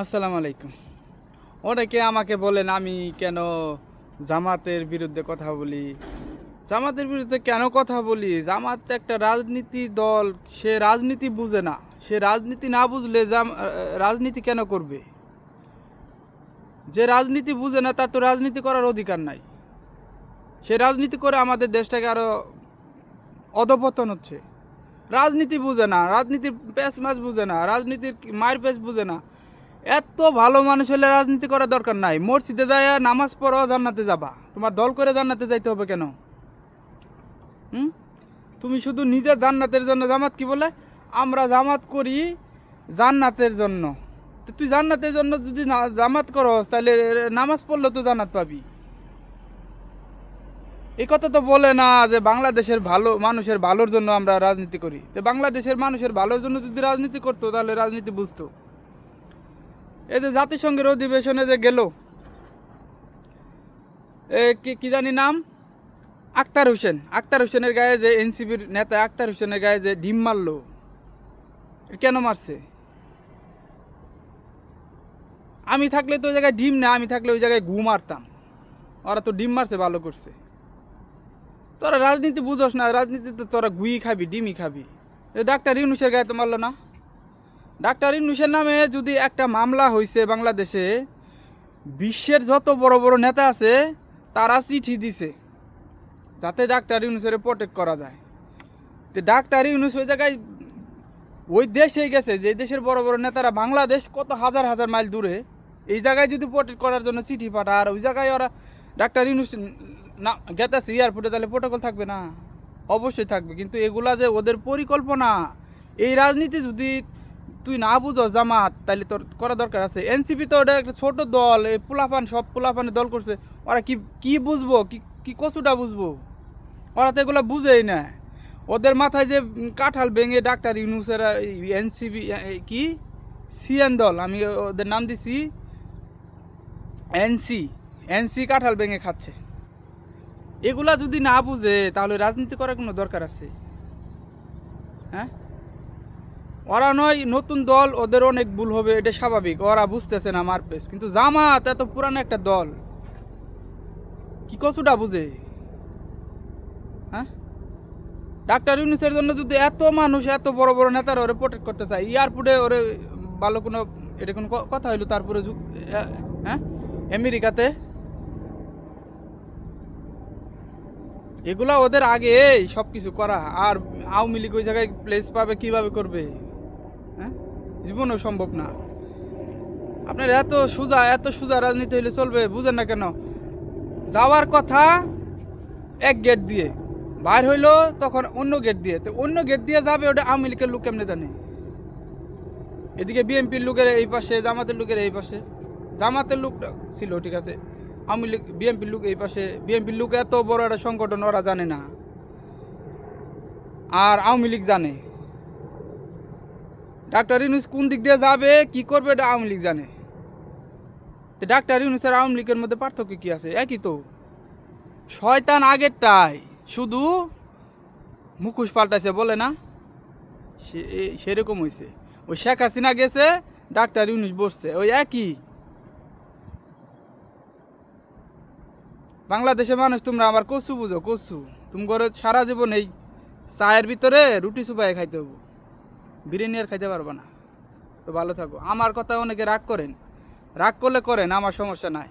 আসসালামু আলাইকুম। অনেকে আমাকে বলেন, আমি কেন জামাতের বিরুদ্ধে কথা বলি? জামাতের বিরুদ্ধে কেন কথা বলি? জামাত একটা রাজনীতি দল, সে রাজনীতি বুঝে না। সে রাজনীতি না বুঝলে রাজনীতি কেন করবে? যে রাজনীতি বুঝে না, তার তো রাজনীতি করার অধিকার নাই। সে রাজনীতি করে আমাদের দেশটাকে আরও অধপতন হচ্ছে। রাজনীতি বুঝে না, রাজনীতির পেঁচ মাছ বুঝে না, রাজনীতির মায়ের পেঁচ বুঝে না। এত ভালো মানুষ হলে রাজনীতি করার দরকার নাই। মসজিদে যায় নামাজ পড়ো, জান্নাতে যাবা। তোমার দল করে জান্নাতে যাইতে হবে কেন? হুম? তুমি শুধু নিজের জান্নাতের জন্য জামাত কি বলে? আমরা জামাত করি জান্নাতের জন্য। তো তুই জান্নাতের জন্য যদি জামাত করো তাহলে নামাজ পড়লে তো জান্নাত পাবি। এই কথা তো বলে না যে বাংলাদেশের ভালো মানুষের ভালোর জন্য আমরা রাজনীতি করি। তো বাংলাদেশের মানুষের ভালোর জন্য যদি রাজনীতি করতো, তাহলে রাজনীতি বুঝতো। এই যে জাতিসংঘের অধিবেশনে যে গেল কি জানি নাম? আক্তার হোসেন। আক্তার হোসেনের গায়ে যে এনসিবির নেতা, আক্তার হোসেনের গায়ে যে ডিম মারলো কেন মারছে? আমি থাকলে তো ওই জায়গায় ডিম না, আমি থাকলে ওই জায়গায় ঘু মারতাম। ওরা তো ডিম মারছে, ভালো করছে। তোরা রাজনীতি বুঝোস না রাজনীতি তো তোরা গুই খাবি, ডিমই খাবি। ডাক্তার ইউনুসের গায়ে তো মারলো না। ডাক্তার ইউনুসের নামে যদি একটা মামলা হয়েছে বাংলাদেশে, বিশ্বের যত বড় বড় নেতা আছে, তারা চিঠি দিছে, যাতে ডাক্তার ইউনুসের প্রোটেক্ট করা যায়। তো ডাক্তার ইউনুস ওই জায়গায়, ওই দেশে গেছে, যে দেশের বড় বড় নেতারা বাংলাদেশ কত হাজার হাজার মাইল দূরে, এই জায়গায় যদি প্রোটেক্ট করার জন্য চিঠি পাঠা আর ওই জায়গায় ওরা ডাক্তার ইউনুস না, গেতেছে এয়ারপোর্টে তাহলে প্রোটোকল থাকবে না। অবশ্যই থাকবে, কিন্তু এগুলা যে ওদের পরিকল্পনা, এই রাজনীতি যদি তুই না বুঝো জামাত তাহলে তোর করা দরকার আছে। এনসিপি তো ওটা একটা ছোট দল, এই পোলাপান সব পোলাপানের দল করছে। ওরা কি কি বুঝব? কি কি কচুটা বুঝব? ওরা তো এগুলো বুঝেই না। ওদের মাথায় যে কাঁঠাল ভেঙে ডাক্তার ইউনুসের এনসিবি কি? সিএন দল, আমি ওদের নাম দিছি। এনসি এনসি কাঁঠাল ভেঙে খাচ্ছে। এগুলা যদি না বুঝে, তাহলে রাজনীতি করার কোনো দরকার আছে? হ্যাঁ? ওরা নয়, নতুন দল, ওদের অনেক ভুল হবে, এটা স্বাভাবিক। ওরা বুঝতেছে না মারপেস কিন্তু জামাত এত পুরানো একটা দল। কি কচুটা বুঝে? হ্যাঁ? ডাক্তার ইউনুসের জন্য যদি এত মানুষ, এত বড় বড় নেতারা ওরে প্রোটেক্ট করতে চায়, এয়ারপোর্টে ওরে ভালো কোনো, এটা কোনো কথা হইল তারপরে হ্যাঁ? আমেরিকাতে? এগুলা ওদের আগে সব কিছু করা। আর আওয়ামী লীগ ওই জায়গায় প্লেস পাবে, কীভাবে করবে? হ্যাঁ? জীবনেও সম্ভব না। আপনার এত সুজা এত সুজা রাজনীতি হইলে চলবে, বুঝেন না কেন? যাওয়ার কথা এক গেট দিয়ে, বাইর হইল তখন অন্য গেট দিয়ে। তো অন্য গেট দিয়ে যাবে, ওটা আওয়ামী লীগের লোক কেমনে জানে? এদিকে বিএনপির লোকের এই পাশে, জামাতের লোকের এই পাশে। জামাতের লোক ছিল, ঠিক আছে? আওয়ামী লীগ, বিএনপির লোক এই পাশে। বিএনপির লোক এত বড় একটা সংগঠন, ওরা জানে না। আর আওয়ামী লীগ জানে। ডাক্তার ইউনুস কোন দিক দিয়ে যাবে, কি করবে, এটা আওয়ামী লীগ জানে। তো ডাক্তার ইউনুস আর আওয়ামী লীগের মধ্যে পার্থক্য কি আছে? একই তো। শয়তান আগেরটাই। শুধু মুখোশ পাল্টাছে বলে না সেরকম হয়েছে ওই শেখ হাসিনা গেছে, ডাক্তার ইউনুস বসছে। ওই একই। বাংলাদেশের মানুষ, তোমরা আমার কচু বুঝো, কচু। তুমি করে সারা জীবন এই চায়ের ভিতরে রুটি সুপাই খাইতে হব। বিরিয়ানি আর খাইতে পারব না। তো ভালো থাকো। আমার কথা অনেকে রাগ করেন। রাগ করলে করেন, আমার সমস্যা নাই।